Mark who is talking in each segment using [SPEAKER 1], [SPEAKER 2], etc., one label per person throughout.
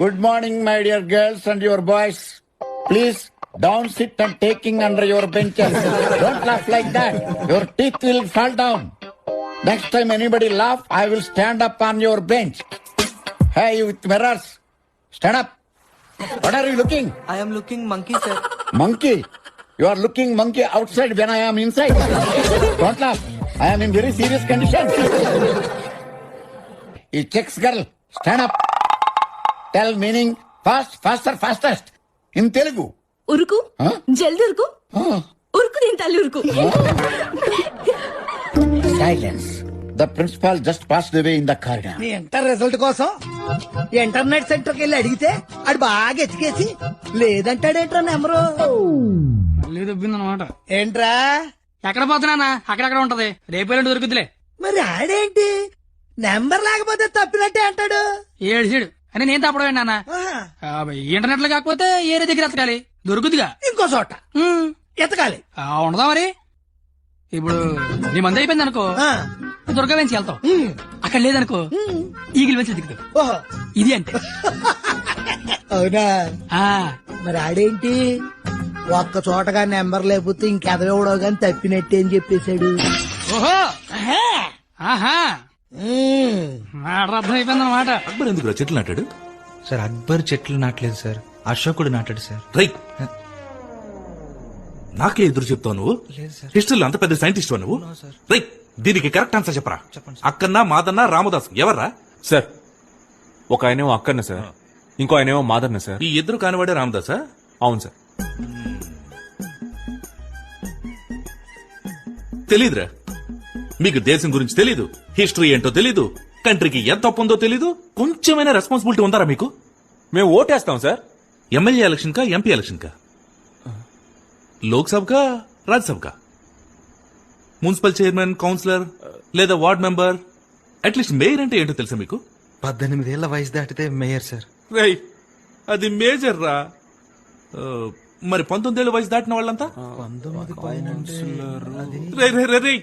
[SPEAKER 1] Good morning, my dear girls and your boys. Please don't sit and taking under your benches. Don't laugh like that. Your teeth will fall down. Next time anybody laugh, I will stand up on your bench. Hey, you with mirrors, stand up. What are you looking?
[SPEAKER 2] I am looking monkey, sir.
[SPEAKER 1] Monkey. You are looking monkey outside when I am inside. Don't laugh. I am in very serious condition. You checks girl, stand up. Tell meaning fast, faster, fastest. In Telugu.
[SPEAKER 3] ఉరుకు?
[SPEAKER 1] Huh?
[SPEAKER 3] జల్ది ఉరుకు? ఉరుకు దీని తల్లి ఉరుకు.
[SPEAKER 1] Silence. The principal just passed away in the corridor.
[SPEAKER 4] నీ inter result కోసం internet సెంటర్కి వెళ్ళి అడిగితే ఆడు బాగా ఎతికేసి లేదంటాడేంట్రా నెంబరు?
[SPEAKER 5] మళ్ళీ దొబ్బిందనమాట.
[SPEAKER 4] ఏంట్రా?
[SPEAKER 5] ఎక్కడ పోతున్నానా అక్కడక్కడ ఉంటది? రేపు దొరుకుతులే
[SPEAKER 4] మరి ఆడేంటి? నెంబర్ లేకపోతే తప్పినట్టే అంటాడు.
[SPEAKER 5] ఏడు సీడు అని నేను తప్పడం నాన్న. ఇంటర్నెట్లో కాకపోతే ఏరే దగ్గర ఎతకాలి దొరుకుతుగా
[SPEAKER 4] ఇంకో చోట. ఎతకాలి
[SPEAKER 5] ఆ, ఉండదా మరి? ఇప్పుడు నీ మంది అయిపోయింది అనుకో. దుర్గా వెంచి వెళ్తావు.
[SPEAKER 4] ఉమ్,
[SPEAKER 5] అక్కడ లేదనుకో. ఈగిల్ వెంచి దిగుతావు
[SPEAKER 4] ఓహో.
[SPEAKER 5] ఇది అంటే
[SPEAKER 4] అవునా?
[SPEAKER 5] ఆ.
[SPEAKER 4] మరి ఆడేంటి? ఒక్క చోటగా నెంబర్ లేకపోతే ఇంకెదవడో గాని తప్పినట్టే అని చెప్పేశాడు.
[SPEAKER 5] ఓహో. ఆహా.
[SPEAKER 4] ఉమ్.
[SPEAKER 5] మాట అర్థం అయిపోయింది అనమాట
[SPEAKER 6] అక్బర్ ఎందుకు చెట్లు నాటాడు?
[SPEAKER 2] సార్ అక్బర్ చెట్లు నాటలేదు సార్. అశోకుడు నాటాడు సార్.
[SPEAKER 6] రైట్ నాకే ఎదురు చెప్తావు నువ్వు?
[SPEAKER 2] లేదు సార్.
[SPEAKER 6] హిస్టరీలో అంత పెద్ద సైంటిస్ట్ నువ్వు?
[SPEAKER 2] సార్.
[SPEAKER 6] రైట్ దీనికి కరెక్ట్ ఆన్సర్ చెప్పరా? అక్కన్న మాదన్న రామదాస్. ఎవర్రా?
[SPEAKER 7] సార్ ఒక ఆయనేమో అక్కన్న సార్. ఇంకో ఆయనేమో మాదన్న సార్.
[SPEAKER 6] ఈ ఇద్దరు కానివాడే రామదాసా?
[SPEAKER 7] అవును సార్.
[SPEAKER 6] తెలీదురా. మీకు దేశం గురించి తెలీదు. హిస్టరీ ఏంటో తెలీదు. కంట్రీకి ఎంత తప్పు ఉందో తెలీదు. కొంచెమైనా రెస్పాన్సిబిలిటీ ఉందారా మీకు?
[SPEAKER 7] మేము ఓటేస్తాం సార్.
[SPEAKER 6] ఎమ్మెల్యే ఎలక్షన్ కా ఎంపీ ఎలక్షన్ కా? లోక్సభ కా రాజ్యసభ కా? మున్సిపల్ చైర్మన్ కౌన్సిలర్ లేదా ward member? At least mayor అంటే ఏంటో తెలుసా మీకు?
[SPEAKER 2] పద్దెనిమిదేళ్ళ వయసు దాటితే మేయర్ సార్.
[SPEAKER 6] రై అది మేజర్ రా. ఆ, మరి పంతొమ్మిదేళ్ళ వయసు దాటిన వాళ్ళంతా? రేయ్, రేయ్, రేయ్, రేయ్.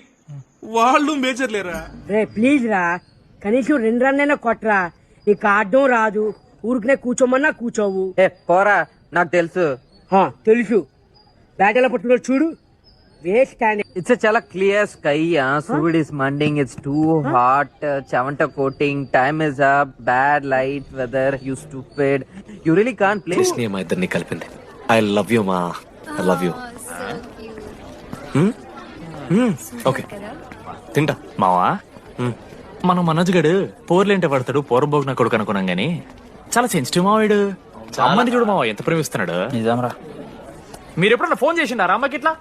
[SPEAKER 6] వాళ్ళు మేజర్ లేరా
[SPEAKER 8] రే ప్లీజ్ రా. కనీసం రెండు రన్నైనా కొట్టరా నీకు ఆడడం రాదు. ఊరికనే కూర్చోమన్నా కూర్చోవు.
[SPEAKER 9] ఏ పోరా. నాకు తెలుసు.
[SPEAKER 8] హా, తెలుసు. బ్యాటలో పట్టుకున్నాడు చూడు. వేస్ట్
[SPEAKER 9] ఇట్స్ చాలా క్లియర్ స్కై సూర్యుడ్ ఇస్ మండింగ్ it's too hot చెవంట coating time is up bad light weather you stupid you really can play
[SPEAKER 10] Krishna మా ఇద్దరిని కలిపింది ఐ లవ్ యూ మా ఐ లవ్ యూ ఓకే తింటా మావా మ్మ్. మనం మనోజ్ గడు పోర్లేంటే పడతాడు పోరబోగు నా కొడుకు అనుకున్నాం గాని. చాలా సెన్సిటివ్ మావాడు అమ్మని చూడు మావా ఎంత ప్రేమిస్తున్నాడు.
[SPEAKER 9] నిజంరా.
[SPEAKER 10] మీరు ఎప్పుడన్నా ఫోన్ చేసిండారా అమ్మకి ఇట్లా?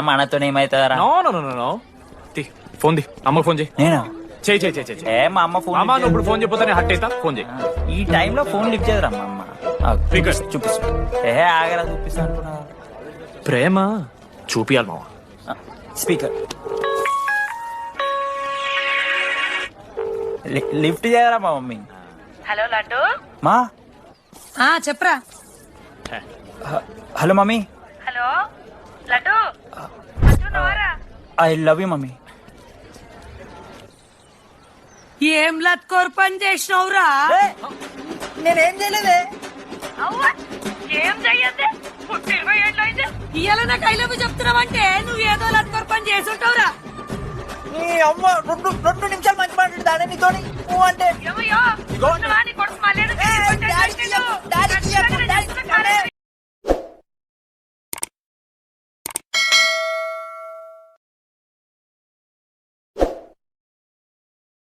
[SPEAKER 9] మనతో ఏమైతారా
[SPEAKER 10] నో నో నో నో తీ ఫోన్ ది అమ్మకి ఫోన్ చేయి.
[SPEAKER 9] నేను?
[SPEAKER 10] చేయి చేయి చేయి చేయి.
[SPEAKER 9] ఏ మా అమ్మ ఫోన్
[SPEAKER 10] అమ్మ నువ్వు ఇప్పుడు ఫోన్ చెప్పితే హట్ అవుతా ఫోన్ చేయి.
[SPEAKER 9] ఈ టైంలో ఫోన్ లిఫ్ట్ చేయదురా మా అమ్మ.
[SPEAKER 10] Speaker.
[SPEAKER 9] చూపిస్తా ఏ ఆగరా చూపిస్తా అంటున్నా.
[SPEAKER 10] ప్రేమ చూపియాలి మావా.
[SPEAKER 9] స్పీకర్. లిఫ్ట్ చేయరా మా మమ్మీ?
[SPEAKER 3] హలో లడ్డు.
[SPEAKER 9] మా?
[SPEAKER 3] ఆ చెప్పరా.
[SPEAKER 9] Hello mummy.
[SPEAKER 3] Hello Laddu.
[SPEAKER 9] I love you mummy.
[SPEAKER 8] ఏం లత్కోర్ పని చేసినవురా?
[SPEAKER 9] నేనేం చేయలేదే.
[SPEAKER 3] ఏం చెయ్యద్దే?
[SPEAKER 8] ఇయ్యాల నాకు ఐ లవ్ చెప్తున్నావంటే నువ్వు ఏదో లత్కోర్ పని చేసుంటావురా
[SPEAKER 9] నీ అమ్మ రెండు రెండు